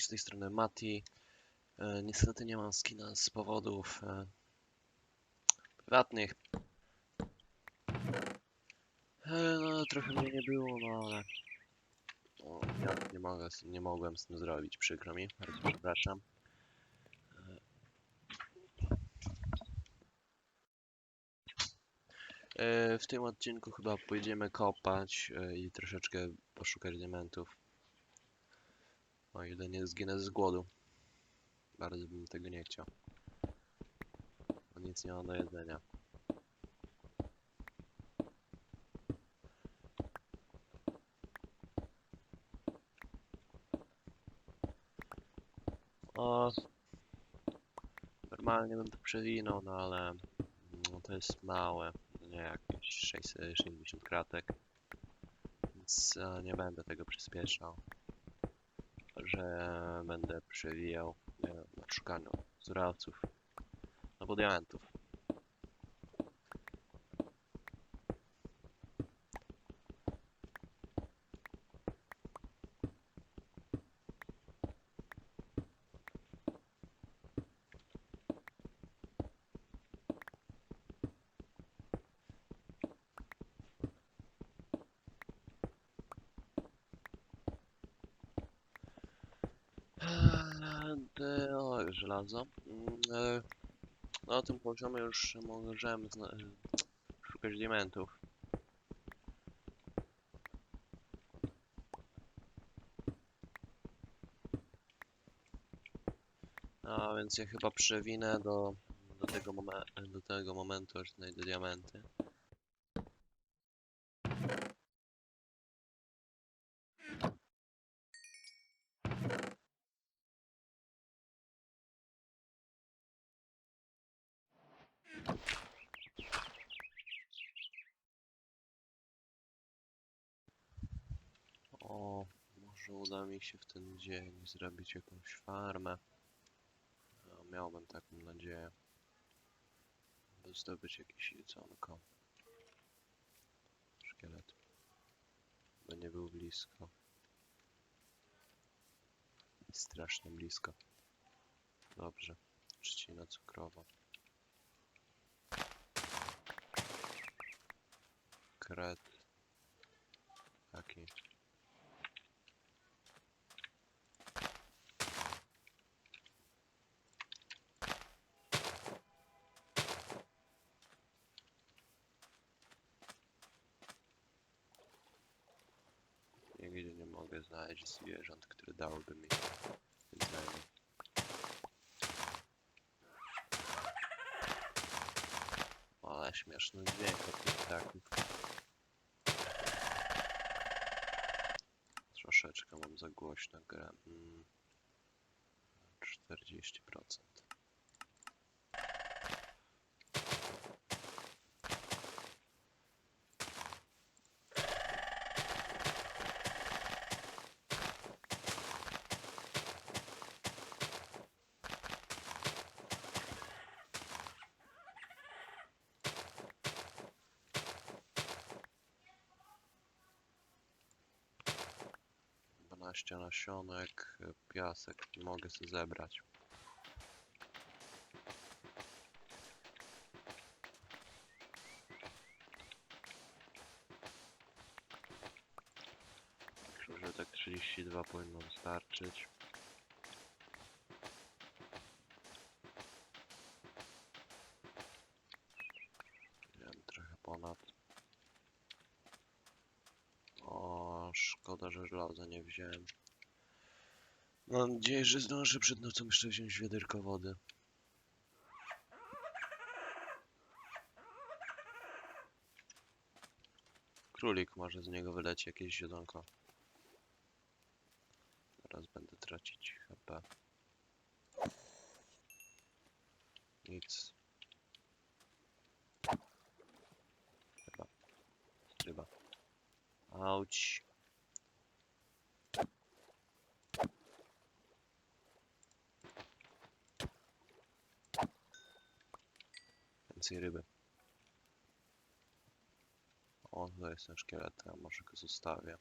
Z tej strony Mati. E, niestety nie mam skina z powodów e, prywatnych. E, no, trochę mnie nie było, no ale no, ja nie, mogę, nie mogłem z tym zrobić, przykro mi, bardzo przepraszam. W tym odcinku chyba pójdziemy kopać i troszeczkę poszukać diamentów. O ile nie zginę z głodu. Bardzo bym tego nie chciał. Bo nic nie mam do jedzenia. O, normalnie bym to przewinął, no ale no, to jest małe. Nie jakieś 660 kratek. Więc e, nie będę tego przyspieszał że będę przewijał nie wiem, w szukaniu surowców de- O, żelazo. Mm, e, Na tym poziomie już możemy zna- szukać diamentów. A więc ja chyba przewinę do, do, tego, momen- do tego momentu, aż znajdę diamenty. O, może uda mi się w ten dzień zrobić jakąś farmę. No, miałbym taką nadzieję. By zdobyć jakieś jedzonko. Szkielet. By nie był blisko. Strasznie blisko. Dobrze. Trzcina cukrowa. Kret. Taki. Nigdzie nie mogę znaleźć zwierząt, które dałyby mi jedzenie. Ale śmieszny dźwięk od tych ptaków. Troszeczkę mam za głośno grę. Mm. 40%. Dwanaście nasionek, piasek mogę sobie zebrać. Myślę, że tak 32 powinno wystarczyć. Wiem, trochę ponad. O, szkoda, że żelaza nie wziąłem. Mam nadzieję, że zdążę przed nocą jeszcze wziąć wiaderko wody. Królik, może z niego wyleci jakieś jedzonko. Teraz będę tracić HP. Nic. Chyba. Chyba. Auć. więcej ryby. O, tutaj jest ten szkielet, ja może go zostawię.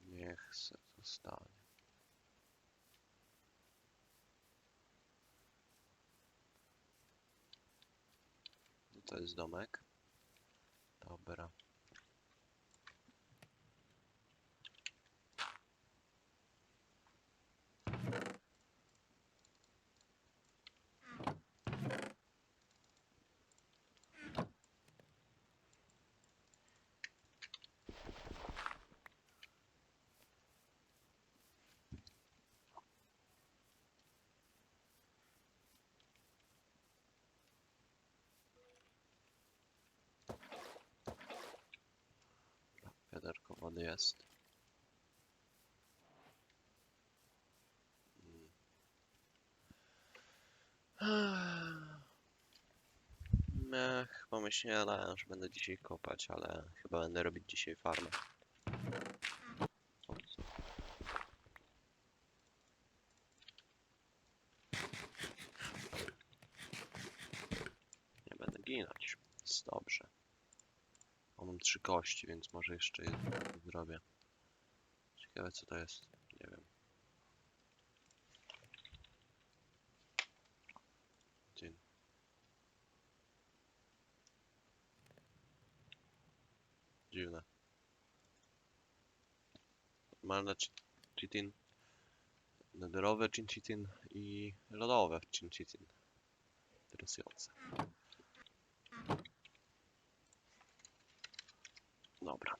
Niech se zostanie. To jest domek. Dobra. Wody jest. Mm. Ech, pomyślałem, że będę dzisiaj kopać, ale chyba będę robić dzisiaj farmę. O, co? Nie będę ginąć. Jest dobrze. O, mam trzy kości, więc może jeszcze jedno zrobię. Ciekawe co to jest. Nie wiem. Dzień. Dziwne. Normalne chitin. Nederowe chinchitin i lodowe chinchitin. Interesujące. Dobra.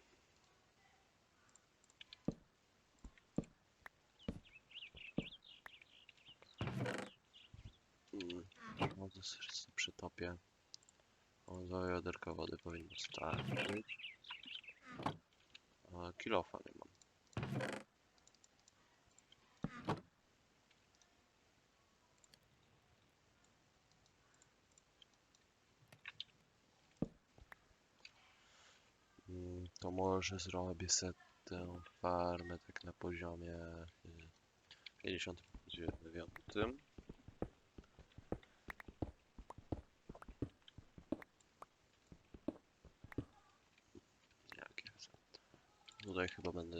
Wodę sobie przytopię. O, za wiaderka wody powinno starczyć. Kilofa nie mam. Mm, To może zrobię sobie tę farmę tak na poziomie y, 59. Jak jest? Tutaj chyba będę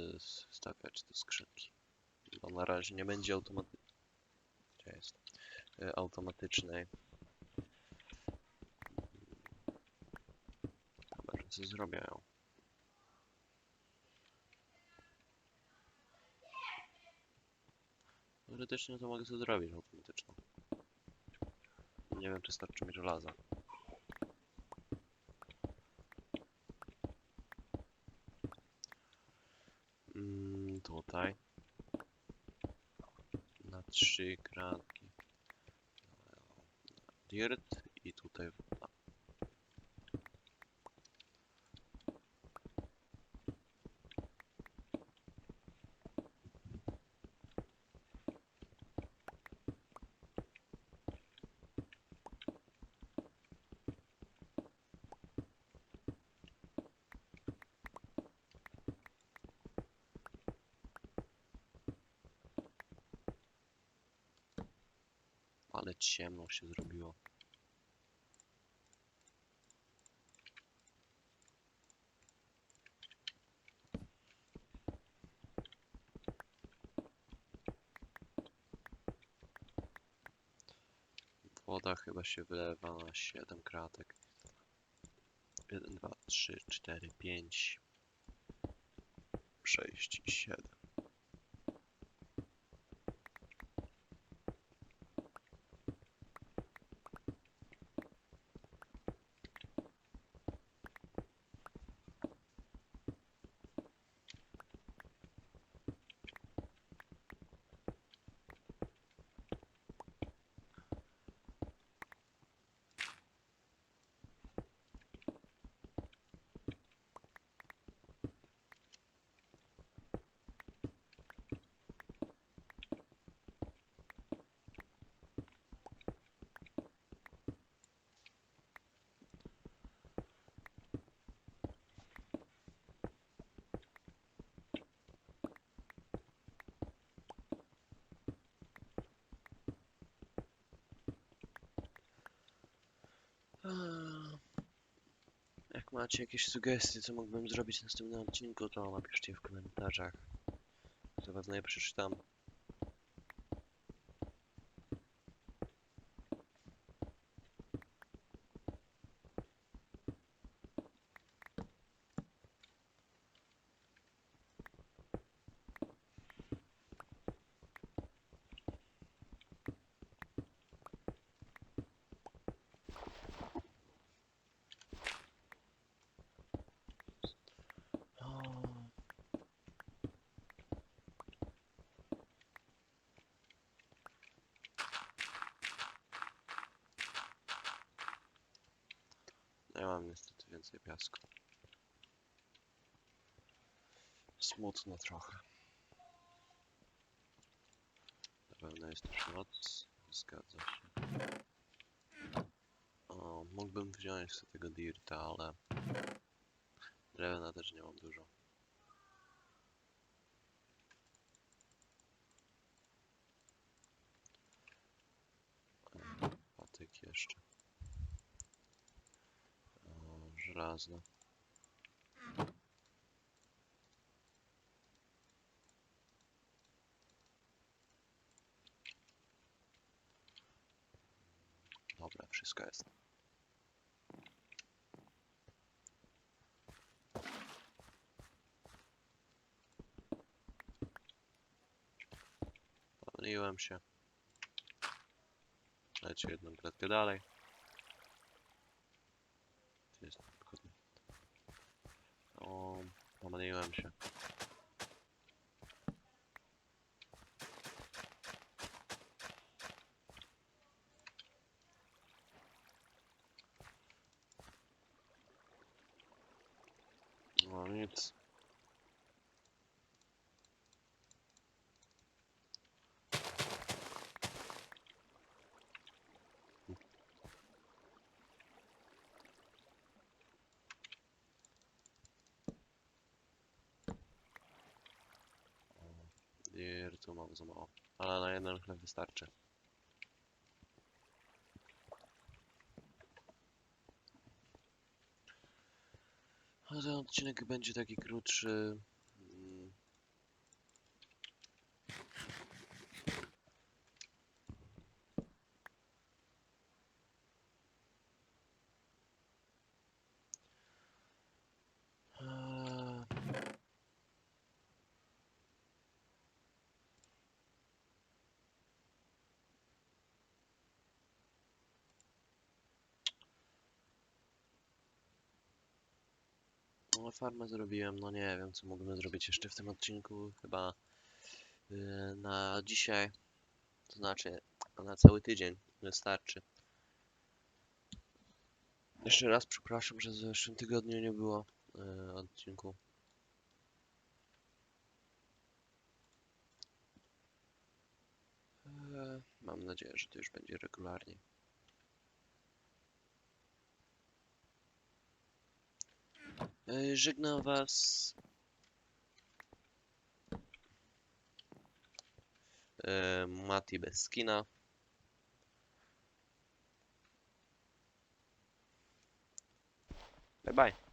stawiać te skrzynki. Bo na razie nie będzie automatycznej. Gdzie jest? Y, Automatycznej. Zrobię. Teoretycznie to mogę sobie zrobić automatyczną. Nie wiem, czy starczy mi żelaza. Mm, tutaj. Na trzy kratki. Dirt i tutaj woda. Ale ciemno się zrobiło. Woda chyba się wylewa na 7 kratek. 1, 2, 3, 4, 5, 6 i 7. Jak macie jakieś sugestie, co mógłbym zrobić w następnym odcinku, to napiszcie w komentarzach. To wezmę je przeczytam. Nie mam niestety więcej piasku. Smutno trochę. Na pewno jest już noc. Zgadza się. O, mógłbym wziąć sobie tego dirta, ale drewna też nie mam dużo. E, Patyk jeszcze. O, żelazne. Dobra, wszystko jest. Pomyliłem się. Leci jedną klatkę dalej. Gdzie jest dokładnie? O, pomyliłem się. No nic. Mam za mało. Ale na jeden chleb wystarczy. A ten odcinek będzie taki krótszy. No, farmę zrobiłem, no nie wiem, co mógłbym zrobić jeszcze w tym odcinku. Chyba yy, na dzisiaj, to znaczy na cały tydzień wystarczy. Jeszcze raz przepraszam, że w zeszłym tygodniu nie było yy, odcinku. Eee, Mam nadzieję, że to już będzie regularnie. Żegnam Was. Eee, Mati bez skina. Bye bye.